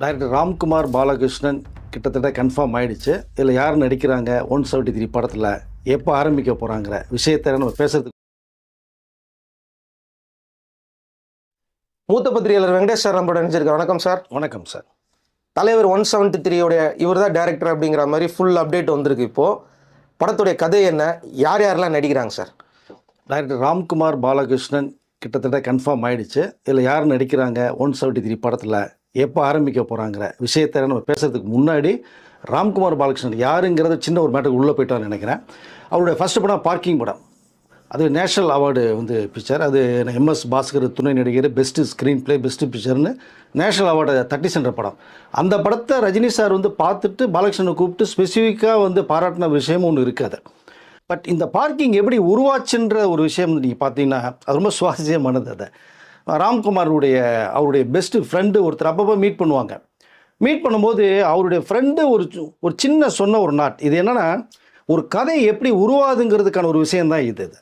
Director Ramkumar Balakrishnan கிட்டத்தட்ட confirm ஆயிடுச்சு. இதில் யார் நடிக்கிறாங்க? ஒன் செவன்ட்டி த்ரீ படத்தில் எப்போ ஆரம்பிக்க போகிறாங்கிற விஷயத்தை நம்ம பேசுறதுக்கு மூத்த பத்திரிகையாளர் வெங்கடேஷ் சார் நம்மளோட நினைச்சிருக்காரு வணக்கம் சார். வணக்கம் சார். தலைவர் ஒன் செவன்ட்டி த்ரீயோடைய இவர் தான் டேரக்டர் அப்படிங்கிற மாதிரி ஃபுல் அப்டேட் வந்திருக்கு இப்போது படத்துடைய கதை என்ன? யார் யாரெல்லாம் நடிக்கிறாங்க சார்? டைரக்டர் ராம்குமார் பாலகிருஷ்ணன் கிட்டத்தட்ட கன்ஃபார்ம் ஆயிடுச்சு. இதில் யார் நடிக்கிறாங்க? ஒன் செவன்ட்டி த்ரீ படத்தில் எப்போ ஆரம்பிக்க போகிறாங்கிற விஷயத்தை நம்ம பேசுறதுக்கு முன்னாடி ராம்குமார் பாலகிருஷ்ணன் யாருங்கிறத சின்ன ஒரு மேட்டருக்கு உள்ளே போயிட்டான்னு நினைக்கிறேன். அவருடைய ஃபஸ்ட்டு படம் பார்க்கிங் படம். அது நேஷனல் அவார்டு வந்து பிக்சர் அது எம்எஸ் பாஸ்கர் துணை நடிகர் பெஸ்ட்டு ஸ்க்ரீன் பிளே பெஸ்ட்டு பிக்சர்னு நேஷனல் அவார்டு தட்டி சென்ற படம். அந்த படத்தை ரஜினி சார் வந்து பார்த்துட்டு பாலகிருஷ்ணனை கூப்பிட்டு ஸ்பெசிஃபிக்காக வந்து பாராட்டின விஷயம் ஒன்று இருக்காது. பட் இந்த பார்க்கிங் எப்படி உருவாச்சுன்ற ஒரு விஷயம் நீங்கள் பார்த்தீங்கன்னா அது ரொம்ப சுவாரஸ்யமானது அதை. ராம்குமாருடைய அவருடைய பெஸ்ட்டு ஃப்ரெண்டு ஒருத்தர் அப்பப்போ மீட் பண்ணுவாங்க. மீட் பண்ணும்போது அவருடைய ஃப்ரெண்டு ஒரு ஒரு சின்ன சொன்ன ஒரு நாட். இது என்னென்னா ஒரு கதை எப்படி உருவாதுங்கிறதுக்கான ஒரு விஷயந்தான் இது இது.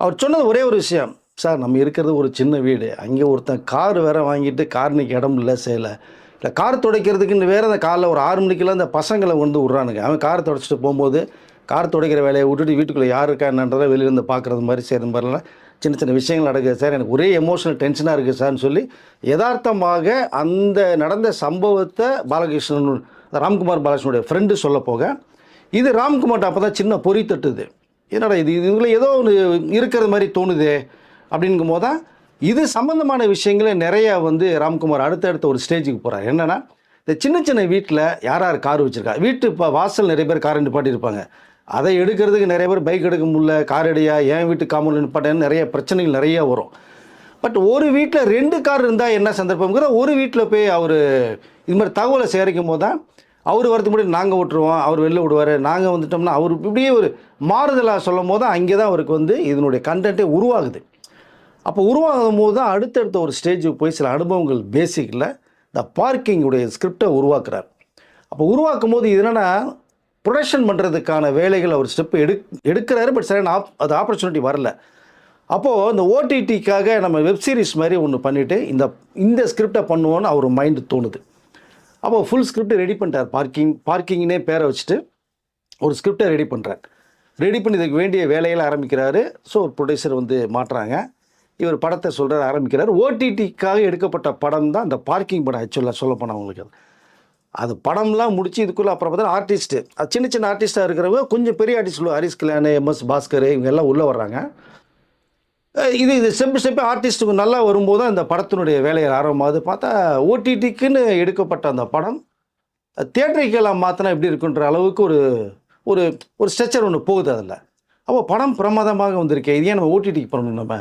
அவர் சொன்னது ஒரே ஒரு விஷயம். சார் நம்ம இருக்கிறது ஒரு சின்ன வீடு. அங்கே ஒருத்தன் கார் வேற வாங்கிட்டு கார்னிக்கு இடம் இல்லை செய்யலை இல்லை கார் துடைக்கிறதுக்குன்னு வேறு அந்த காலைல ஒரு ஆறு மணிக்கெல்லாம் அந்த பசங்களை வந்து விட்றானுங்க. அவன் கார் துடைச்சிட்டு போகும்போது கார் துடைக்கிற வேலையை விட்டுட்டு வீட்டுக்குள்ளே யார் இருக்கா என்னன்றதை வெளியிலேருந்து பார்க்குறது மாதிரி செய்கிற மாதிரிலாம் சின்ன சின்ன விஷயங்கள் நடக்குது சார். எனக்கு ஒரே எமோஷனல் டென்ஷனாக இருக்குது சார்னு சொல்லி யதார்த்தமாக அந்த நடந்த சம்பவத்தை பாலகிருஷ்ணன் ராம்குமார் பாலகிருஷ்ணனுடைய ஃப்ரெண்டு சொல்ல போக இது ராம்குமார்ட்ட அப்போ தான் சின்ன பொறி தட்டுது. என்னடா இது இதுக்குள்ள ஏதோ ஒன்று இருக்கிறது மாதிரி தோணுதே அப்படிங்கும் போது தான் இது சம்மந்தமான விஷயங்களே நிறையா வந்து ராம்குமார் அடுத்தடுத்த ஒரு ஸ்டேஜுக்கு போகிறார் என்னென்னா இந்த சின்ன சின்ன வீட்டில் யார் யார் கார் வச்சுருக்கா வீட்டு இப்போ வாசல் நிறைய பேர் கார் நிப்பாட்டியிருப்பாங்க. அதை எடுக்கிறதுக்கு நிறைய பேர் பைக் எடுக்க முடியல கார் அடியா என் வீட்டு காமல் நிப்பாட்டேன்னு நிறைய பிரச்சனைகள் நிறைய வரும். பட் ஒரு வீட்டில் ரெண்டு கார் இருந்தால் என்ன சந்தர்ப்பங்கிற ஒரு வீட்டில் போய் அவர் இது மாதிரி தகவலை சேகரிக்கும் போது தான் அவர் வரதுக்கு முன்னாடி நாங்கள் விட்டுருவோம் அவர் வெளில விடுவார். நாங்கள் வந்துட்டோம்னா அவர் இப்படியே ஒரு மாறுதலாக சொல்லும் போது அங்கே தான் அவருக்கு வந்து இதனுடைய கண்டென்ட்டே உருவாகுது. அப்போ உருவாகும் போது தான் அடுத்தடுத்த ஒரு ஸ்டேஜுக்கு போய் சில அனுபவங்கள் பேசிக்கில் இந்த பார்க்கிங்குடைய ஸ்கிரிப்டை உருவாக்குறார். அப்போ உருவாக்கும் போது இது என்னென்னா ப்ரொடக்ஷன் பண்ணுறதுக்கான வேலைகள் அவர் ஸ்டெப் எடு எடுக்கிறாரு பட் சரியான ஆப் அது ஆப்பர்ச்சுனிட்டி வரல. அப்போது இந்த ஓடிடிக்காக நம்ம வெப் சீரிஸ் மாதிரி ஒன்று பண்ணிவிட்டு இந்த இந்த ஸ்கிரிப்டை பண்ணுவோன்னு அவர் மைண்டு தோணுது. அப்போ ஃபுல் ஸ்கிரிப்ட் ரெடி பண்ணிட்டார். பார்க்கிங் பார்க்கிங்னே பேரை வச்சுட்டு ஒரு ஸ்கிரிப்டை ரெடி பண்ணுறார் ரெடி பண்ணி இதுக்கு வேண்டிய வேலையெல்லாம் ஆரம்பிக்கிறாரு. ஸோ ஒரு ப்ரொடியூசர் வந்து மாட்டுறாங்க. இவர் படத்தை சொல்கிறார் ஆரம்பிக்கிறார். ஓடிடிக்காக எடுக்கப்பட்ட படம் தான் அந்த பார்க்கிங் படம் ஆக்சுவலாக சொல்லப்போனால் அவங்களுக்கு அது. அது படம்லாம் முடிச்சு இதுக்குள்ளே அப்புறம் பார்த்தா ஆர்டிஸ்ட்டு அது சின்ன சின்ன ஆர்டிஸ்ட்டாக இருக்கிறவங்க கொஞ்சம் பெரிய ஆர்டிஸ்ட் ஹரிஸ் கல்யாண் எம்எஸ் பாஸ்கர் இவங்க எல்லாம் உள்ளே வர்றாங்க. இது இது செம்பு ஸ்டெப்பு ஆர்டிஸ்ட்டுக்கு நல்லா வரும்போது தான் படத்தினுடைய வேலையை ஆரம்பமாகுது. பார்த்தா ஓடிடிக்குன்னு எடுக்கப்பட்ட அந்த படம் தியேட்டரிக்கெல்லாம் மாற்றினா எப்படி இருக்குன்ற அளவுக்கு ஒரு ஒரு ஒரு ஸ்ட்ரெச்சர் ஒன்று போகுது அதில். அப்போ படம் பிரமாதமாக வந்திருக்கே. இது ஏன் நம்ம ஓடிடிக்கு பண்ணணும் நம்ம?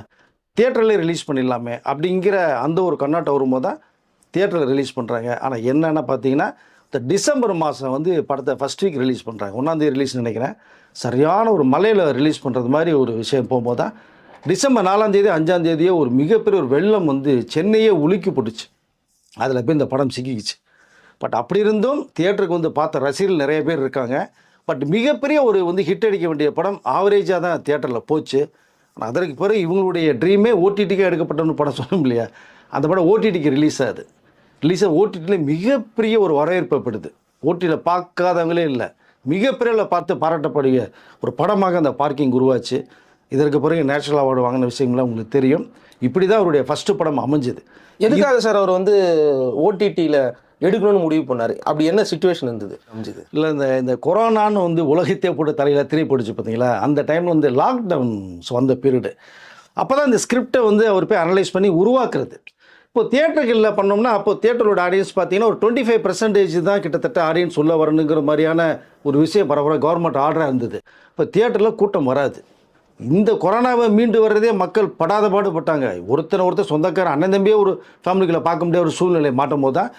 தியேட்டர்லேயே ரிலீஸ் பண்ணிடலாமே அப்படிங்கிற அந்த ஒரு கண்ணாட்டம் வரும்போது தான் தியேட்டரில் ரிலீஸ் பண்ணுறாங்க ஆனால் என்னென்ன பார்த்தீங்கன்னா இந்த டிசம்பர் மாதம் வந்து படத்தை ஃபஸ்ட் வீக் ரிலீஸ் பண்ணுறாங்க ஒன்றாந்தேதி ரிலீஸ் நினைக்கிறேன். சரியான ஒரு மலையில் ரிலீஸ் பண்ணுறது மாதிரி ஒரு விஷயம் போகும்போது தான் டிசம்பர் நாலாந்தேதி அஞ்சாந்தேதியே ஒரு மிகப்பெரிய ஒரு வெள்ளம் வந்து சென்னையே உலுக்கி போட்டுச்சு. அதில் போய் இந்த படம் சிக்கிக்கிச்சு. பட் அப்படி இருந்தும் தியேட்டருக்கு வந்து பார்த்த ரசிகர்கள் நிறைய பேர் இருக்காங்க. பட் மிகப்பெரிய ஒரு வந்து ஹிட் அடிக்க வேண்டிய படம் ஆவரேஜாக தான் தியேட்டரில் போச்சு. ஆனால் அதற்கு பிறகு இவங்களுடைய ட்ரீமே ஓடிடிக்கு எடுக்கப்பட்ட படம் சொன்னோம் இல்லையா அந்த படம் ஓடிடிக்கு ரிலீஸ் ஆகுது. ரிலீஸ் ஆக ஓடிடியில் மிகப்பெரிய ஒரு வரவேற்பப்படுது ஓடிடியில் பார்க்காதவங்களே இல்லை. மிகப்பெரிய பார்த்து பாராட்டக்கூடிய ஒரு படமாக அந்த பார்க்கிங் உருவாச்சு. இதற்கு பிறகு நேஷனல் அவார்டு வாங்கின விஷயங்கள்லாம் உங்களுக்கு தெரியும். இப்படி தான் அவருடைய ஃபஸ்ட்டு படம் அமைஞ்சது. எதுக்காக சார் அவர் வந்து ஓடிடியில் எடுக்கணும்னு முடிவு பண்ணார்? அப்படி என்ன சுச்சுவேஷன் இருந்தது? அமைஞ்சது. இல்லை இந்த இந்த கொரோனான்னு வந்து உலகத்தையே போட்டு தலையில் திரை போட்டுச்சு பார்த்தீங்களா அந்த டைமில் வந்து லாக்டவுன்ஸ் வந்த பீரியடு அப்போ தான் இந்த ஸ்கிரிப்டை வந்து அவர் போய் அனலைஸ் பண்ணி உருவாக்குறது. இப்போ தியேட்டர்களில் பண்ணோம்னா அப்போ தியேட்டரோட ஆடியன்ஸ் பார்த்தீங்கன்னா ஒரு டுவெண்ட்டி ஃபைவ் பர்சன்டேஜ் தான் கிட்டத்தட்ட ஆடியன்ஸ் உள்ள வரணுங்கிற மாதிரியான ஒரு விஷயம் பரவாயில்ல கவர்மெண்ட் ஆர்டராக இருந்தது. இப்போ தியேட்டரில் கூட்டம் வராது. இந்த கொரோனாவை மீண்டு வர்றதே மக்கள் படாத பாடுபட்டாங்க ஒருத்தனை ஒருத்தர் சொந்தக்காரன் அண்ணன் தம்பியே ஒரு ஃபேமிலிக்குள்ளே பார்க்க முடியாத ஒரு சூழ்நிலை மாட்டும் போது தான்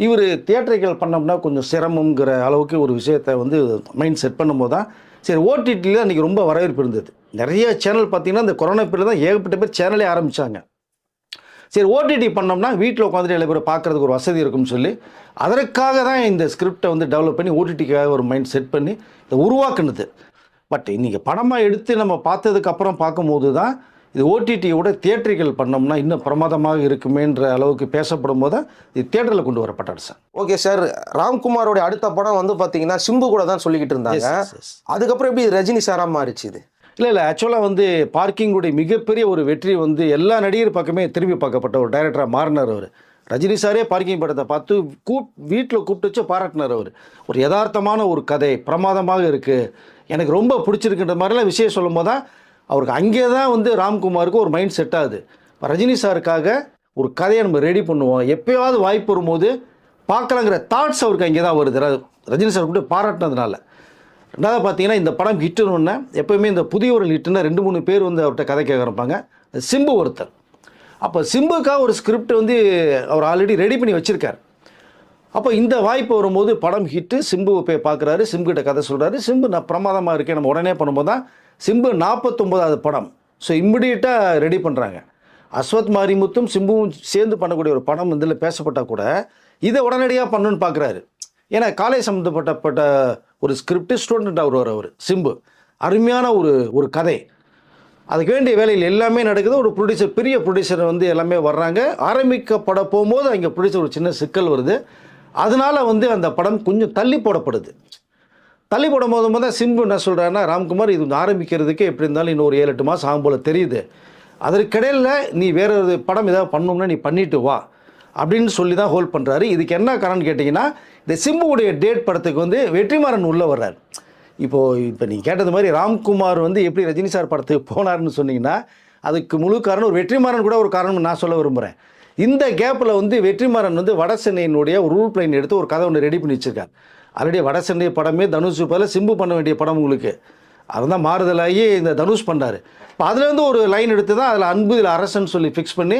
இவர் தியேட்டர்கள் பண்ணோம்னா கொஞ்சம் சிரமங்கிற அளவுக்கு ஒரு விஷயத்தை வந்து மைண்ட் செட் பண்ணும்போது தான் சரி ஓடிடியில் அன்றைக்கி ரொம்ப வரவேற்பு இருந்தது. நிறைய சேனல் பார்த்தீங்கன்னா இந்த கொரோனா பீரியட் தான் ஏகப்பட்ட பேர் சேனலே ஆரம்பித்தாங்க சரி ஓடிடி பண்ணோம்னா வீட்டில் உட்காந்துட்டு எல்லா பேரும் பார்க்குறதுக்கு ஒரு வசதி இருக்கும்னு சொல்லி அதற்காக தான் இந்த ஸ்கிரிப்டை வந்து டெவலப் பண்ணி ஓடிடிக்காக ஒரு மைண்ட் செட் பண்ணி இதை உருவாக்குனது. பட் இன்றைக்கி படமாக எடுத்து நம்ம பார்த்ததுக்கு அப்புறம் பார்க்கும்போது தான் இது ஓடிடியோட தியேட்டர்கள் பண்ணோம்னா இன்னும் பிரமாதமாக இருக்குமேன்ற அளவுக்கு பேசப்படும் போது இது தியேட்டரில் கொண்டு வரப்பட்டார் சார். ஓகே சார் ராம்குமாரோட அடுத்த படம் வந்து பார்த்தீங்கன்னா சிம்பு கூட தான் சொல்லிக்கிட்டு இருந்தாங்க. அதுக்கப்புறம் எப்படி ரஜினி சாரா மாறிச்சு இது? இல்லை இல்லை ஆக்சுவலாக வந்து பார்க்கிங்குடைய மிகப்பெரிய ஒரு வெற்றி வந்து எல்லா நடிகர் பக்கமே திரும்பி பார்க்கப்பட்ட ஒரு டைரக்டராக மாறினார் அவர். ரஜினி சாரே பார்க்கிங் படத்தை பார்த்து கூப் வீட்டில் கூப்பிட்டு வச்சு பாராட்டினார் அவர். ஒரு யதார்த்தமான ஒரு கதை பிரமாதமாக இருக்குது எனக்கு ரொம்ப பிடிச்சிருக்குன்ற மாதிரிலாம் விஷயம் சொல்லும் போது தான் அவருக்கு அங்கே தான் வந்து ராம்குமாருக்கு ஒரு மைண்ட் செட் ஆகுது. ரஜினி சாருக்காக ஒரு கதையை நம்ம ரெடி பண்ணுவோம். எப்போயாவது வாய்ப்பு வரும்போது பார்க்கலாங்கிற தாட்ஸ் அவருக்கு அங்கே தான் வருது. ர- ரஜினி சார் கூப்பிட்டு பாராட்டினதுனால. ரெண்டாவது பார்த்தீங்கன்னா இந்த படம் ஹிட்டுன்னு ஒன்று எப்போயுமே இந்த புதியவர்கள் ஹிட்டுன்னா ரெண்டு மூணு பேர் வந்து அவர்கிட்ட கதை கேட்க இருப்பாங்க சிம்பு ஒருத்தர். அப்போ சிம்புக்காக ஒரு ஸ்கிரிப்ட் வந்து அவர் ஆல்ரெடி ரெடி பண்ணி வச்சுருக்கார். அப்போ இந்த வாய்ப்பு வரும்போது படம் ஹிட்டு சிம்பு போய் பார்க்குறாரு சிம்புகிட்ட கதை சொல்கிறாரு சிம்பு நான் பிரமாதமாக இருக்கேன். நம்ம உடனே பண்ணும்போது தான் சிம்பு நாற்பத்தொம்போதாவது படம். ஸோ இம்மிடியட்டாக ரெடி பண்ணுறாங்க அஸ்வத் மாரிமுத்தும் சிம்புவும் சேர்ந்து பண்ணக்கூடிய ஒரு படம் வந்து இதில் பேசப்பட்டால் கூட இதை உடனடியாக பண்ணணுன்னு பார்க்குறாரு. ஏன்னா காலை சம்மந்தப்பட்டப்பட்ட ஒரு ஸ்கிரிப்ட் ஸ்டூடெண்ட் அவர் அவர் சிம்பு. அருமையான ஒரு ஒரு கதை. அதுக்கு வேண்டிய வேலையில் எல்லாமே நடக்குது. ஒரு ப்ரொடியூசர் பெரிய ப்ரொடியூசர் வந்து எல்லாமே வர்றாங்க. ஆரம்பிக்கப்பட போகும்போது அங்கே ப்ரொடியூசர் ஒரு சின்ன சிக்கல் வருது. அதனால் வந்து அந்த படம் கொஞ்சம் தள்ளி போடப்படுது. தள்ளி போடும் போது தான் சிம்பு என்ன சொல்கிறாருன்னா ராம்குமார் இது ஆரம்பிக்கிறதுக்கு எப்படி இருந்தாலும் இன்னும் ஒரு ஏழு எட்டு மாதம் ஆகும் போல் தெரியுது. அதற்கிடையில் நீ வேற ஒரு படம் ஏதாவது பண்ணணும்னா நீ பண்ணிட்டு வா. அப்படின்னு சொல்லி தான் ஹோல்ட் பண்ணுறாரு இதுக்கு என்ன காரணம்னு கேட்டிங்கன்னா இந்த சிம்புவுடைய டேட் படத்துக்கு வந்து வெற்றிமாறன் உள்ளே வர்றார். இப்போது இப்போ நீ கேட்டது மாதிரி ராம்குமார் வந்து எப்படி ரஜினி சார் படத்துக்கு போனார்னு சொன்னீங்கன்னா அதுக்கு முழு காரணம் ஒரு வெற்றிமாறன் கூட ஒரு காரணம் நான் சொல்ல விரும்புகிறேன் இந்த கேப்பில் வந்து வெற்றிமாறன் வந்து வட சென்னையினுடைய ஒரு ரூல் பிளைன் எடுத்து ஒரு கதை ஒன்று ரெடி பண்ணி வச்சுருக்கார். ஆல்ரெடி வட சென்னை படமே தனுஷ் பதில் சிம்பு பண்ண வேண்டிய படம் உங்களுக்கு. அதுதான் மாறுதலாகி இந்த தனுஷ் பண்ணார் இப்போ அதுலேருந்து ஒரு லைன் எடுத்து தான் அதில் அன்பு இதில் அரசன் சொல்லி ஃபிக்ஸ் பண்ணி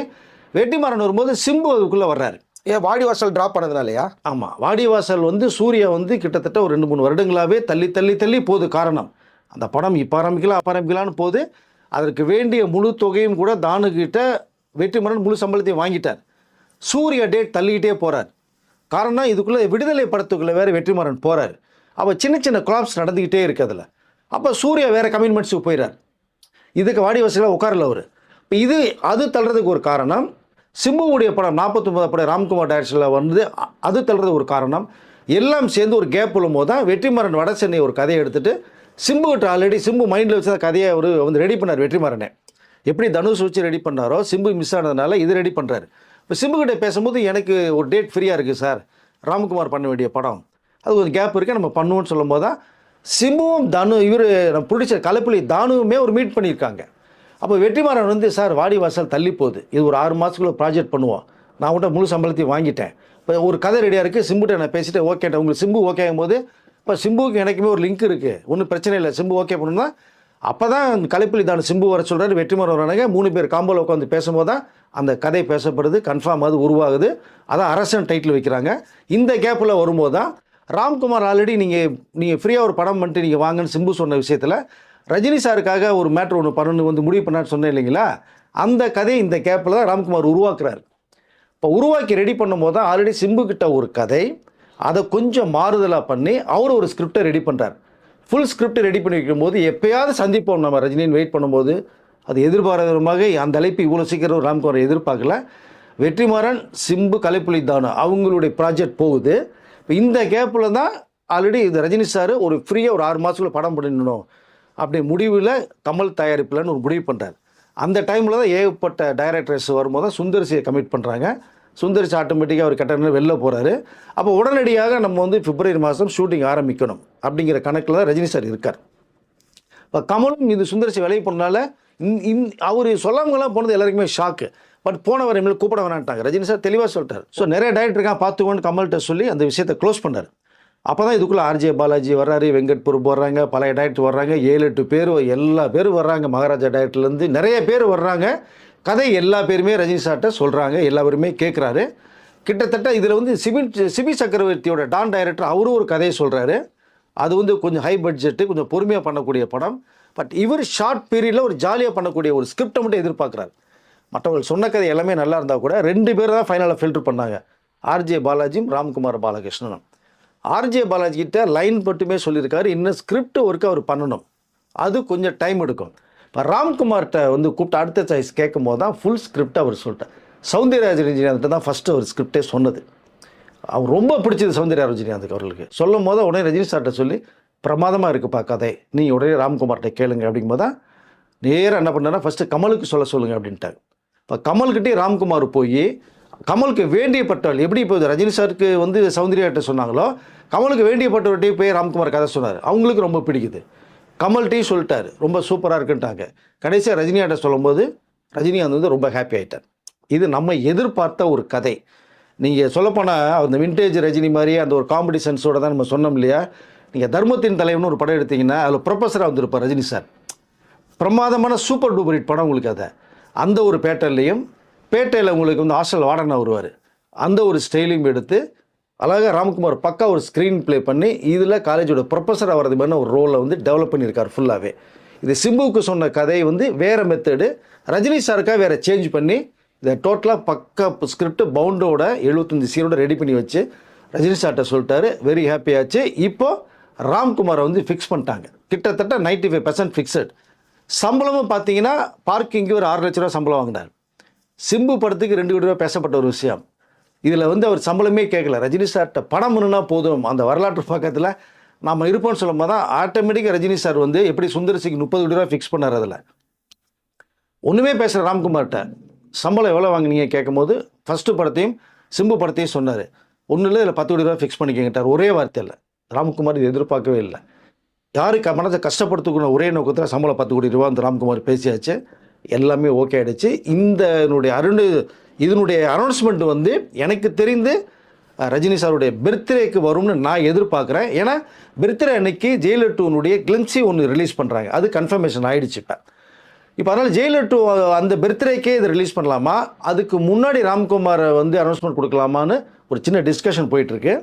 வெற்றிமாறன் வரும்போது சிம்பு அதுக்குள்ளே வர்றாரு. ஏன் வாடி வாசல் ட்ராப் பண்ணதுனாலயா? ஆமாம் வாடிவாசல் வந்து சூர்யா வந்து கிட்டத்தட்ட ஒரு ரெண்டு மூணு வருடங்களாகவே தள்ளி தள்ளி தள்ளி போகுது காரணம். அந்த படம் இப்போ ஆரம்பிக்கலாம் அப்போ ஆரம்பிக்கலான்னு போகுது. அதற்கு வேண்டிய முழு தொகையும் கூட தானுக்கிட்ட வெற்றிமாறன் முழு சம்பளத்தையும் வாங்கிட்டார். சூர்யா டேட் தள்ளிக்கிட்டே போகிறார் காரணம் இதுக்குள்ளே விடுதலை படத்துக்குள்ளே வேறு வெற்றிமாறன் போகிறார் அப்போ சின்ன சின்ன கிளாப்ஸ் நடந்துக்கிட்டே இருக்கு அதில். அப்போ சூர்யா வேறு கமிட்மெண்ட்ஸுக்கு போயிடுறார் இதுக்கு வாடிவாசலாக உட்காரல அவர். இப்போ இது அது தள்ளுறதுக்கு ஒரு காரணம். சிம்புவுடைய படம் நாற்பத்தொம்பது படம் ராம்குமார் டைரக்ஷனில் வந்து அது தள்ளுறது ஒரு காரணம். எல்லாம் சேர்ந்து ஒரு கேப் விழும்போது தான் வெற்றிமாறன் வட சென்னை ஒரு கதையை எடுத்துட்டு சிம்புகிட்ட ஆல்ரெடி சிம்பு மைண்டில் வச்சு அந்த கதையை அவர் வந்து ரெடி பண்ணார் வெற்றிமாறனே. எப்படி தனுஷ் வச்சு ரெடி பண்ணாரோ சிம்பு மிஸ் ஆனதுனால இது ரெடி பண்ணுறாரு இப்போ சிம்புகிட்ட பேசும்போது எனக்கு ஒரு டேட் ஃப்ரீயாக இருக்குது சார். ராம்குமார் பண்ண வேண்டிய படம். அது ஒரு கேப் இருக்குது நம்ம பண்ணுவோம்னு சொல்லும்போது தான் சிம்புவும் தனு இவர் நம்ம பிடிச்ச கலைப்புலி தானுவுமே ஒரு மீட் பண்ணியிருக்காங்க. அப்போ வெற்றிமாறன் வந்து சார் வாடி வாசல் தள்ளி போகுது. இது ஒரு ஆறு மாதத்துக்குள்ள ப்ராஜெக்ட் பண்ணுவோம். நான் கூட முழு சம்பளத்தையும் வாங்கிட்டேன். இப்போ ஒரு கதை ரெடியாக இருக்குது சிம்புட்ட நான் பேசிட்டு ஓகேட்டேன் உங்களுக்கு சிம்பு ஓகே ஆகும்போது இப்போ சிம்புவுக்கு எனக்குமே ஒரு லிங்க் இருக்குது ஒன்றும் பிரச்சனை இல்லை. சிம்பு ஓகே பண்ணணும்னா அப்போ தான் கலைப்புலி தான் சிம்பு வர சொல்கிறாரு வெற்றிமாறன் வரானுங்க மூணு பேர் காம்போவில் உட்காந்து பேசும்போது தான் அந்த கதை பேசப்படுது கன்ஃபார்ம் அது உருவாகுது. அதான் அரசன் டைட்டில் வைக்கிறாங்க. இந்த கேப்பில் வரும்போது தான் ராம்குமார் ஆல்ரெடி நீங்கள் நீங்கள் ஃப்ரீயாக ஒரு படம் பண்ணிட்டு நீங்கள் வாங்கன்னு சிம்பு சொன்ன விஷயத்தில் ரஜினி சாருக்காக ஒரு மேட்ரு ஒன்று பண்ணணும் வந்து முடிவு பண்ணான்னு சொன்னேன் இல்லைங்களா? அந்த கதையை இந்த கேப்பில் தான் ராம்குமார் உருவாக்குறாரு. இப்போ உருவாக்கி ரெடி பண்ணும்போது தான் ஆல்ரெடி சிம்பு கிட்ட ஒரு கதை அதை கொஞ்சம் மாறுதலாக பண்ணி அவர் ஒரு ஸ்கிரிப்டை ரெடி பண்ணுறார் ஃபுல் ஸ்கிரிப்ட் ரெடி பண்ணி வைக்கும்போது எப்பயாவது சந்திப்போம் நம்ம ரஜினின்னு வெயிட் பண்ணும்போது. அது எதிர்பாராதமாக அந்த அழைப்பு இவ்வளோ சீக்கிரம் ராம்குமார் எதிர்பார்க்கல. வெற்றிமாறன் சிம்பு கலைப்புலி தானு அவங்களுடைய ப்ராஜெக்ட் போகுது. இப்போ இந்த கேப்பில் தான் ஆல்ரெடி இந்த ரஜினி சார் ஒரு ஃப்ரீயாக ஒரு ஆறு மாதத்துக்குள்ள படம் பண்ணிடணும். அப்படி முடிவில் கமல் தயாரிப்பில்னு ஒரு முடிவு பண்ணுறாரு அந்த டைமில் தான் ஏகப்பட்ட டைரக்டர்ஸ் வரும்போது தான் சுந்தரிசியை கமிட் பண்ணுறாங்க சுந்தரிசி ஆட்டோமேட்டிக்காக அவர் கெட்ட வெளில போகிறாரு அப்போ உடனடியாக நம்ம வந்து பிப்ரவரி மாதம் ஷூட்டிங் ஆரம்பிக்கணும் அப்படிங்கிற கணக்கில் தான் ரஜினி சார் இருக்கார். இப்போ கமலும் இது சுந்தரிசி வேலையை பண்ணனால இன் அவர் சொல்லாமலாம் போனது எல்லாருக்குமே ஷாக்கு பட் போனவர் இனிமேல் கூப்பிட வேணான்ட்டாங்க ரஜினி சார் தெளிவாக சொல்லிட்டார். ஸோ நிறைய டைரக்டர் இருக்கான் பார்த்துக்கோன்னு கமல்கிட்ட சொல்லி அந்த விஷயத்தை க்ளோஸ் பண்ணார். அப்போ தான் இதுக்குள்ளே ஆர்ஜே பாலாஜி வர்றாரு வெங்கட் பிரபு வர்றாங்க பழைய டைரக்டர் வர்றாங்க ஏழு எட்டு பேர் எல்லா பேரும் வர்றாங்க. மகாராஜா டைரக்டர்லேருந்து நிறைய பேர் வர்றாங்க. கதை எல்லா பேருமே ரஜினி சார்கிட்ட சொல்கிறாங்க எல்லா பேருமே கேட்குறாரு கிட்டத்தட்ட இதில் வந்து சிபி சிபி சக்கரவர்த்தியோட டான் டைரக்டர் அவரும் ஒரு கதையை சொல்கிறாரு அது வந்து கொஞ்சம் ஹை பட்ஜெட்டு கொஞ்சம் பொறுமையாக பண்ணக்கூடிய படம். பட் இவர் ஷார்ட் பீரியடில் ஒரு ஜாலியாக பண்ணக்கூடிய ஒரு ஸ்கிரிப்டை மட்டும் எதிர்பார்க்குறாரு. மற்றவர்கள் சொன்ன கதை எல்லாமே நல்லா இருந்தால் கூட ரெண்டு பேர் தான் ஃபைனலாக ஃபில்டர் பண்ணாங்க. ஆர்ஜே பாலாஜியும் ராம்குமார் பாலகிருஷ்ணனும். ஆர்ஜே பாலாஜி கிட்ட லைன் மட்டுமே சொல்லியிருக்காரு. இன்னும் ஸ்கிரிப்ட் ஒர்க்கு அவர் பண்ணணும். அது கொஞ்சம் டைம் எடுக்கும். இப்போ ராம்குமார்கிட்ட வந்து கூப்பிட்டு அடுத்த சாய்ஸ் கேட்கும் போது தான் ஃபுல் ஸ்கிரிப்ட் அவர் சொல்லிட்டேன் சௌந்தர்யராஜ் ரஜினிகாந்த் தான் ஃபஸ்ட்டு அவர் ஸ்கிரிப்டே சொன்னது. அவர் ரொம்ப பிடிச்சது சௌந்தர்யா ரஜினிகாந்த் அவர்களுக்கு. சொல்லும் போது உடனே ரஜினி சார்கிட்ட சொல்லி பிரமாதமாக இருக்குப்பா கதை. நீ உடனே ராம்குமார்கிட்ட கேளுங்க. அப்படிங்கும்போது தான் நேராக என்ன பண்ணாரா ஃபஸ்ட்டு கமலுக்கு சொல்ல சொல்லுங்கள் அப்படின்ட்டாங்க இப்போ கமல்கிட்டே ராம்குமார் போய் கமலுக்கு வேண்டியப்பட்டவள் எப்படி இப்போ ரஜினி சாருக்கு வந்து சௌந்தர்யாட்ட சொன்னாங்களோ கமலுக்கு வேண்டியப்பட்டவர்கிட்டையும் போய் ராம்குமார் கதை சொன்னார். அவங்களுக்கு ரொம்ப பிடிக்குது. கமல்கிட்டையும் சொல்லிட்டார் ரொம்ப சூப்பராக இருக்குன்ட்டாங்க. கடைசியாக ரஜினியாட்ட சொல்லும்போது ரஜினிகாந்த் வந்து ரொம்ப ஹாப்பி ஆகிட்டார் இது நம்ம எதிர்பார்த்த ஒரு கதை. நீங்கள் சொல்லப்போனால் அந்த விண்டேஜ் ரஜினி மாதிரி அந்த ஒரு காமெடி தான் நம்ம சொன்னோம் இல்லையா? நீங்கள் தர்மத்தின் தலைவன் ஒரு படம் எடுத்திங்கன்னா அதில் ப்ரொஃபஸராக வந்திருப்பார் ரஜினி சார். பிரமாதமான சூப்பர் டூப்பர் ஹிட் படம் உங்களுக்கு அதை. அந்த ஒரு பேட்டர்லேயும் பேட்டையில் உங்களுக்கு வந்து ஹாஸ்டல் வார்டனாக வருவார். அந்த ஒரு ஸ்டைலையும் எடுத்து அழகாக ராம்குமார் பக்கா ஒரு ஸ்க்ரீன் ப்ளே பண்ணி இதில் காலேஜோட ப்ரொஃபஸர் வரது மாதிரி ஒரு ரோலை வந்து டெவலப் பண்ணியிருக்கார் ஃபுல்லாகவே இது சிம்புவுக்கு சொன்ன கதை வந்து வேறு மெத்தடு ரஜினி சாருக்காக வேறு சேஞ்ச் பண்ணி இதை டோட்டலாக பக்கா ஸ்கிரிப்ட் பவுண்டோட எழுபத்தஞ்சி சீரோட ரெடி பண்ணி வச்சு ரஜினி சார்கிட்ட சொல்லிட்டாரு. வெரி ஹாப்பியாச்சு இப்போது இப்போ ராம்குமாரை வந்து ஃபிக்ஸ் பண்ணிட்டாங்க. கிட்டத்தட்ட நைன்ட்டி ஃபைவ் பர்சன்ட் ஃபிக்ஸட் சம்பளமும் பார்த்தீங்கன்னா பார்க்கிங்கு ஒரு ஆறு லட்ச ரூபா சம்பளம் வாங்கினார். சிம்பு படத்துக்கு ரெண்டு கோடி ரூபா பேசப்பட்ட ஒரு விஷயம். இதில் வந்து அவர் சம்பளமே கேட்கல. ரஜினி சார்கிட்ட பணம் பண்ணுனா போதும். அந்த வரலாற்று பக்கத்தில் நாம் இருப்போம்னு சொல்லும் போது தான் ஆட்டோமேட்டிக்காக ரஜினி சார் வந்து எப்படி சுந்தரசிக்கு முப்பது கோடி ரூபா ஃபிக்ஸ் பண்ணார் அதில். ஒன்றுமே பேசுகிற ராம்குமார்கிட்ட சம்பளம் எவ்வளோ வாங்கினீங்க கேட்கும்போது ஃபஸ்ட்டு படத்தையும் சிம்பு படத்தையும் சொன்னார். ஒன்றும் இல்லை இதில் பத்து கோடி ரூபா ஃபிக்ஸ் பண்ணிக்கிட்டார் ஒரே வார்த்தையில் ராம்குமார் இது எதிர்பார்க்கவே இல்லை. யாருக்கு மனதை கஷ்டப்படுத்துக்கணும்? ஒரே நோக்கத்தில் சம்பளம் பத்து கோடி ரூபா அந்த ராம்குமார் பேசியாச்சு. எல்லாமே ஓகே ஆகிடுச்சு இந்த இதனுடைய அருண் இதனுடைய அனௌன்ஸ்மெண்ட் வந்து எனக்கு தெரிந்து ரஜினி சாருடைய பர்த்டேக்கு வரும்னு நான் எதிர்பார்க்குறேன். ஏன்னா பர்த்டே அன்னைக்கு ஜெயிலர் டூனுடைய கிளிம்ஸி ஒன்று ரிலீஸ் பண்ணுறாங்க அது கன்ஃபர்மேஷன் ஆகிடுச்சு இப்போ. இப்போ அதனால் ஜெயிலர் டூ அந்த பர்த்டேக்கே இதை ரிலீஸ் பண்ணலாமா? அதுக்கு முன்னாடி ராம்குமாரை வந்து அனௌன்ஸ்மெண்ட் கொடுக்கலாமான்னு ஒரு சின்ன டிஸ்கஷன் போயிட்டுருக்கு.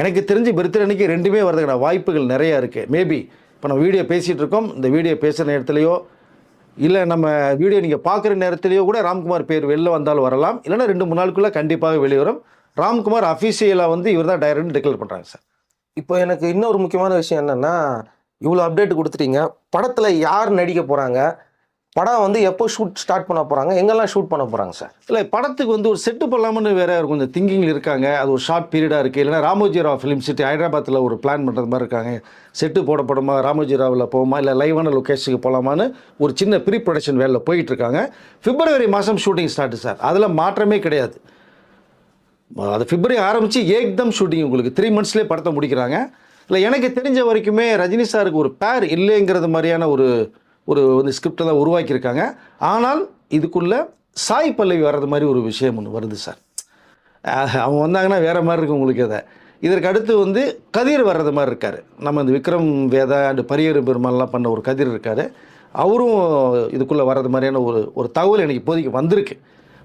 எனக்கு தெரிஞ்சு பர்த்டே அன்னைக்கு ரெண்டுமே வரதுக்கான வாய்ப்புகள் நிறையா இருக்குது மேபி இப்போ நம்ம வீடியோ பேசிகிட்டு இருக்கோம். இந்த வீடியோ பேசுகிற நேரத்துலையோ இல்லை நம்ம வீடியோ நீங்கள் பார்க்குற நேரத்திலேயோ கூட ராம்குமார் பேர் வெளில வந்தாலும் வரலாம். இல்லைன்னா ரெண்டு மூணு நாளுக்குள்ளே கண்டிப்பாக வெளியே வரும் ராம்குமார் அஃபீஷியலாக வந்து இவர் தான் டைரக்ட் டிக்ளேர் பண்ணுறாங்க சார். இப்போ எனக்கு இன்னொரு முக்கியமான விஷயம் என்னென்னா இவ்வளோ அப்டேட் கொடுத்துட்டீங்க. படத்தில் யார் நடிக்க போகிறாங்க படம் வந்து எப்போ ஷூட் ஸ்டார்ட் பண்ண போகிறாங்க எங்கெல்லாம் ஷூட் பண்ண போகிறாங்க சார் இல்லை படத்துக்கு வந்து ஒரு செட்டு பண்ணலாம்னு வேற கொஞ்சம் திங்கிங்கில் இருக்காங்க. அது ஒரு ஷார்ட் பீரியடாக இருக்குது இல்லைன்னா ராமோஜிராவ் ஃபிலிம் சிட்டி ஹைதராபாத்தில் ஒரு பிளான் பண்ணுறது மாதிரி இருக்காங்க. செட்டு போடப்படுமா ராமோஜிராவில் போகுமா இல்லை லைவான லொக்கேஷனுக்கு போகலாமான்னு ஒரு சின்ன ப்ரீ ப்ரொடக்ஷன் வேலையில் போயிட்டுருக்காங்க பிப்ரவரி மாதம் ஷூட்டிங் ஸ்டார்ட் சார் அதில் மாற்றமே கிடையாது. அது பிப்ரவரி ஆரம்பித்து ஏக்தம் ஷூட்டிங் உங்களுக்கு த்ரீ மந்த்ஸ்லேயே படத்தை முடிக்கிறாங்க. இல்லை எனக்கு தெரிஞ்ச வரைக்குமே ரஜினி சாருக்கு ஒரு பேர் இல்லைங்கிறது மாதிரியான ஒரு ஒரு வந்து ஸ்கிரிப்டை தான் உருவாக்கியிருக்காங்க. ஆனால் இதுக்குள்ளே சாய் பல்லவி வர்றது மாதிரி ஒரு விஷயம் ஒன்று வருது சார். அவங்க வந்தாங்கன்னா வேறு மாதிரி இருக்கும் உங்களுக்கு அதை. இதற்கு அடுத்து வந்து கதிர் வர்றது மாதிரி இருக்கார். நம்ம இந்த விக்ரம் வேதா அண்டு பரியர் பெருமாள்லாம் பண்ண ஒரு கதிர் இருக்கார். அவரும் இதுக்குள்ளே வர்றது மாதிரியான ஒரு ஒரு தகவல் எனக்கு இப்போதைக்கு வந்திருக்கு.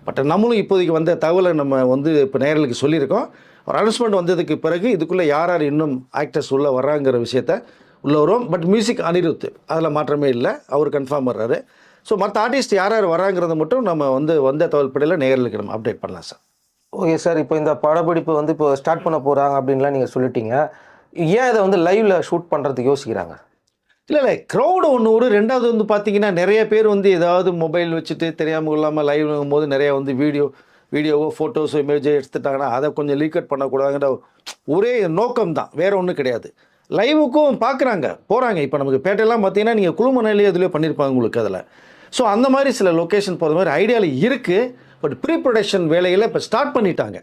பட் நம்மளும் இப்போதைக்கு வந்த தகவலை நம்ம வந்து இப்போ நேரலுக்கு சொல்லியிருக்கோம். ஒரு அனௌன்ஸ்மெண்ட் வந்ததுக்கு பிறகு இதுக்குள்ளே யார் யார் இன்னும் ஆக்டர்ஸ் உள்ளே வர்றாங்கிற விஷயத்த உள்ள வரும். பட் மியூசிக் அனிருத் அதில் மாற்றமே இல்லை. அவர் கன்ஃபார்ம் வர்றாரு ஸோ மற்ற ஆர்டிஸ்ட் யார் யார் வராங்கிறத மட்டும் நம்ம வந்து வந்த தகவல்படியில் நேயர்களுக்கு நம்ம அப்டேட் பண்ணலாம் சார் ஓகே சார் இப்போ இந்த படப்பிடிப்பு வந்து இப்போ ஸ்டார்ட் பண்ண போகிறாங்க அப்படின்லாம் நீங்கள் சொல்லிட்டீங்க. ஏன் இதை வந்து லைவ்ல ஷூட் பண்ணுறதுக்கு யோசிக்கிறாங்க? இல்லை இல்லை. க்ரௌடு ஒன்று ஒரு. ரெண்டாவது வந்து பார்த்தீங்கன்னா நிறைய பேர் வந்து ஏதாவது மொபைல் வச்சுட்டு தெரியாமல் இல்லாமல் லைவ் போது நிறைய வந்து வீடியோ வீடியோவோ ஃபோட்டோஸோ இமேஜோ எடுத்துட்டாங்கன்னா அதை கொஞ்சம் லீக்கட் பண்ணக்கூடாதுங்கிற ஒரே நோக்கம் தான் வேறு ஒன்றும் கிடையாது. லைவுக்கும் பார்க்குறாங்க போகிறாங்க இப்போ நமக்கு பேட்டையெல்லாம் பார்த்தீங்கன்னா நீங்கள் குழுமனையிலேயே இதுலேயே பண்ணியிருப்பாங்க உங்களுக்கு அதில். ஸோ அந்த மாதிரி சில லொக்கேஷன் போகிற மாதிரி ஐடியாவில் இருக்குது பட் ப்ரீ ப்ரொடக்ஷன் வேலையில் இப்போ ஸ்டார்ட் பண்ணிட்டாங்க.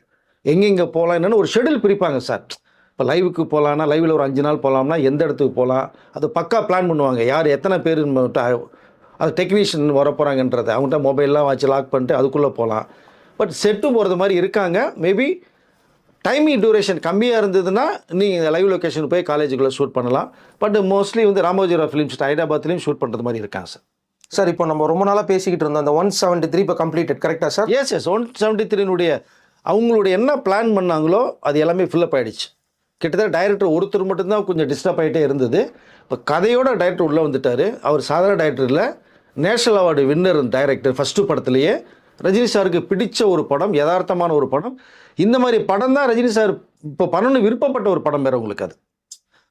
எங்கெங்கே போகலாம் என்னென்னு ஒரு ஷெடியூல் பிரிப்பாங்க சார் இப்போ லைவுக்கு போகலான்னா லைவில் ஒரு அஞ்சு நாள் போகலாம்னா எந்த இடத்துக்கு போகலாம் அது பக்கா பிளான் பண்ணுவாங்க. யார் எத்தனை பேர் அது டெக்னீஷியன் வர போகிறாங்கன்றது அவங்கள்ட்ட மொபைல்லாம் வச்சு லாக் பண்ணிட்டு அதுக்குள்ளே போகலாம் பட் செட்டு போகிறது மாதிரி இருக்காங்க. மேபி டைமிங் டியூரேஷன் கம்மியாக இருந்ததுன்னா நீங்கள் லைவ் லொக்கேஷன் போய் காலேஜுக்குள்ளே ஷூட் பண்ணலாம். பட் மோஸ்ட்லி வந்து ராமோஜிராவ் ஃபிலிம்ஸ் ஹைதராபாத்லேயும் ஷூட் பண்ணுறது மாதிரி இருக்காங்க சார் சார் இப்போ நம்ம ரொம்ப நாளாக பேசிக்கிட்டு இருந்தோம். அந்த ஒன் செவன்ட்டி த்ரீ இப்போ கம்ப்ளீட்டட் கரெக்டாக sir yes yes one seventy த்ரீனுடைய அவங்களுடைய என்ன பிளான் பண்ணாங்களோ அது எல்லாமே ஃபில்லப் ஆயிடுச்சு. கிட்டத்தட்ட டைரக்டர் ஒருத்தர் மட்டும்தான் கொஞ்சம் டிஸ்டர்ப் ஆகிட்டே இருந்தது. இப்போ கதையோட டைரக்டர் உள்ளே வந்துட்டார். அவர் சாதாரண டைரக்டரில் national award winner director first படத்துலேயே ரஜினி சாருக்கு பிடிச்ச ஒரு படம் யதார்த்தமான ஒரு படம். இந்த மாதிரி படம் தான் ரஜினி சார் இப்போ பண்ணணும்னு விருப்பப்பட்ட ஒரு படம் வேறு உங்களுக்கு அது.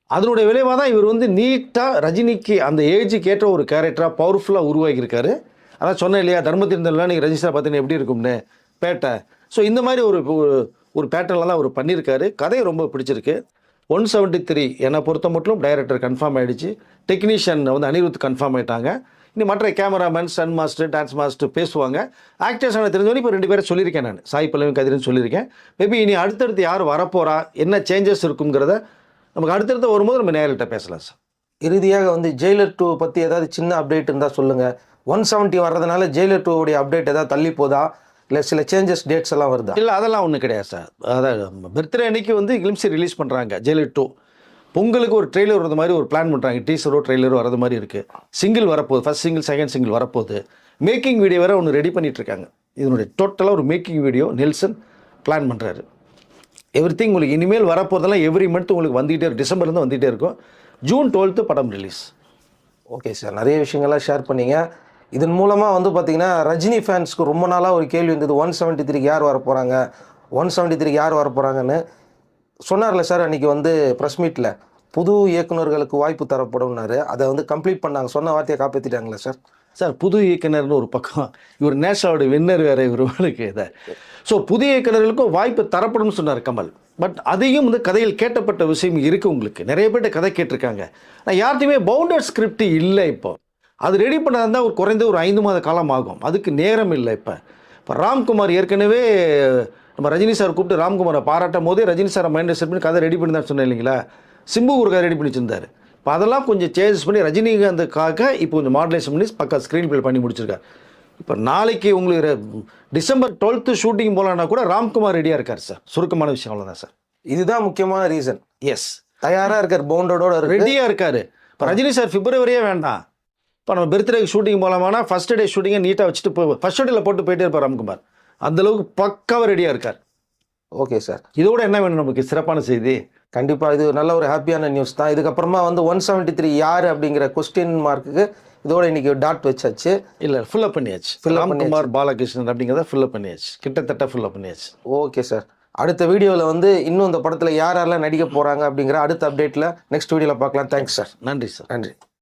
அதனுடைய விளைவாக தான் இவர் வந்து நீட்டாக ரஜினிக்கு அந்த ஏஜுக்கு ஏற்ற ஒரு கேரக்டராக பவர்ஃபுல்லாக உருவாகியிருக்காரு. அதான் சொன்னேன் இல்லையா தர்மத்திருந்தெல்லாம் நீங்கள் ரஜினி சார் பார்த்தீங்கன்னா எப்படி இருக்கும்னு? பேட்டை. ஸோ இந்த மாதிரி ஒரு ஒரு- ஒரு பேட்டர்லாம் அவர் பண்ணியிருக்காரு. கதை ரொம்ப பிடிச்சிருக்கு. ஒன் செவன்ட்டி த்ரீ என்னை பொறுத்த மட்டும் டைரக்டர் கன்ஃபார்ம் ஆகிடுச்சு டெக்னீஷியன் வந்து அனிருத் கன்ஃபார்ம் ஆகிட்டாங்க இனி மற்ற cameraman Sun master dance master பேசுவாங்க. ஆக்டர்ஸ் எனக்கு தெரிஞ்சவொன்னே இப்போ ரெண்டு பேரை சொல்லியிருக்கேன் நான். சாய் பல்லவி கதிரன் சொல்லியிருக்கேன். மேபி இனி அடுத்தடுத்து யார் வரப்போறா என்ன சேஞ்சஸ் இருக்குங்கிறத நமக்கு அடுத்தடுத்து வரும்போது நம்ம நேரிட்ட பேசலாம் சார் இறுதியாக வந்து ஜெயிலர் டூ பற்றி ஏதாவது சின்ன அப்டேட் இருந்தால் சொல்லுங்கள் ஒன் செவன்ட்டி வர்றதுனால ஜெயிலர் டூவுடைய அப்டேட் ஏதாவது தள்ளி போதா? இல்லை சில சேஞ்சஸ் டேட்ஸ் எல்லாம் வருதா? இல்லை அதெல்லாம் ஒன்றும் கிடையாது சார் அதாவது பர்த்டே அன்னைக்கு வந்து கிளிம்ஸி ரிலீஸ் பண்ணுறாங்க ஜெயிலர் டூ பொங்கலுக்கு ஒரு ட்ரெய்லர் வரது மாதிரி ஒரு பிளான் பண்ணுறாங்க டீசரோ ட்ரெய்லரோ வரது மாதிரி இருக்குது சிங்கிள் வரப்போகுது. ஃபஸ்ட் சிங்கிள் செகண்ட் சிங்கிள் வரப்போகுது. மேக்கிங் வீடியோ வேறு ஒன்று ரெடி பண்ணிகிட்ருக்காங்க இதனுடைய டோட்டலாக ஒரு மேக்கிங் வீடியோ நெல்சன் பிளான் பண்ணுறாரு எவ்ரி திங் உங்களுக்கு இனிமேல் வரப்போதெல்லாம் எவ்ரி மந்த் உங்களுக்கு வந்துகிட்டே இருக்கும். டிசம்பர்லேருந்து வந்துகிட்டே இருக்கும். ஜூன் டுவெல்த்து படம் ரிலீஸ் ஓகே சார் நிறைய விஷயங்கள்லாம் ஷேர் பண்ணீங்க. இதன் மூலமாக வந்து பார்த்தீங்கன்னா ரஜினி ஃபேன்ஸ்க்கு ரொம்ப நாளாக ஒரு கேள்வி இருந்தது. ஒன் செவன்ட்டி த்ரீக்கு யார் வர போகிறாங்க ஒன் செவன்ட்டி த்ரீக்கு யார் வர போகிறாங்கன்னு சொன்னார்ல சார் அன்றைக்கி வந்து ப்ரெஸ் மீட்டில் புது இயக்குநர்களுக்கு வாய்ப்பு தரப்படும்னாரு. அதை வந்து கம்ப்ளீட் பண்ணாங்க. சொன்ன வார்த்தையை காப்பாற்றிட்டாங்களா சார். சார் புது இயக்குனர்னு ஒரு பக்கம். இவர் நேஷாவோட வின்னர் வேற இவர்களுக்கு இதை ஸோ புது இயக்குனர்களுக்கும் வாய்ப்பு தரப்படும்னு சொன்னார் கமல். பட் அதையும் வந்து கதையில் கேட்டப்பட்ட விஷயம் இருக்குது உங்களுக்கு. நிறைய பேர்ட்ட கதை கேட்டிருக்காங்க. ஆனால் யார்ட்டையுமே பவுண்டட் ஸ்கிரிப்ட் இல்லை இப்போ. அது ரெடி பண்ணாதான் இருந்தால் ஒரு குறைந்த ஒரு ஐந்து மாத காலம் ஆகும். அதுக்கு நேரம் இல்லை இப்போ. இப்போ ராம்குமார் ஏற்கனவே நம்ம ரஜினி சார் கூப்பிட்டு ராம்குமாரை பாராட்டும் போதே ரஜினி சாரை மைண்ட் செட் பண்ணி கதை ரெடி பண்ணி தான் சொன்னேன் இல்லைங்களா? சிம்பு ஒரு கதை ரெடி பண்ணி வச்சிருந்தாரு இப்போ அதெல்லாம் கொஞ்சம் சேஞ்சஸ் பண்ணி ரஜினிகாந்துக்காக இப்போ கொஞ்சம் மாடலேஷன் பண்ணி பக்கா ஸ்க்ரீன் பிளே பண்ணி முடிச்சிருக்காரு. இப்போ நாளைக்கு உங்களுக்கு டிசம்பர் டுவெல்த்து ஷூட்டிங் போகலான்னா கூட ராம்குமார் ரெடியாக இருக்கார் சார். சுருக்கமான விஷயம் அவ்வளோதான் சார். இதுதான் முக்கியமான ரீசன் எஸ் தயாராக இருக்கார் இருக்கு. ரெடியாக இருக்காரு. இப்போ ரஜினி சார் பிப்ரவரியே வேண்டாம். இப்போ நம்ம பர்த்டேக்கு ஷூட்டிங் போகலாமானா ஃபஸ்ட் டே ஷூட்டிங்கை நீட்டாக வச்சுட்டு போ ஃபஸ்ட் டேல போட்டு போயிட்டே இருப்பார் ராம்குமார். அந்தளவுக்கு பக்காவாக ரெடியாக இருக்கார். ஓகே சார் இதோட என்ன வேணும் நமக்கு? சிறப்பான செய்தி. கண்டிப்பாக இது நல்ல ஒரு ஹாப்பியான நியூஸ் தான். இதுக்கப்புறமா வந்து ஒன் செவன்ட்டி த்ரீ யார் அப்படிங்கிற கொஸ்டின் மார்க்குக்கு இதோட இன்னைக்கு டாட் வச்சாச்சு. இல்லை ஃபில்அப் பண்ணியாச்சு. ராம்குமார் பாலகிருஷ்ணன் அப்படிங்கிறத ஃபில்அப் பண்ணியாச்சு. கிட்டத்தட்ட ஃபில்அப் பண்ணியாச்சு. ஓகே சார் அடுத்த வீடியோவில் வந்து இன்னும் இந்த படத்தில் யார் யாரெல்லாம் நடிக்க போகிறாங்க அப்படிங்கிற அடுத்த அப்டேட்டில் நெக்ஸ்ட் வீடியோவில் பார்க்கலாம். தேங்க்ஸ் சார் நன்றி சார் நன்றி.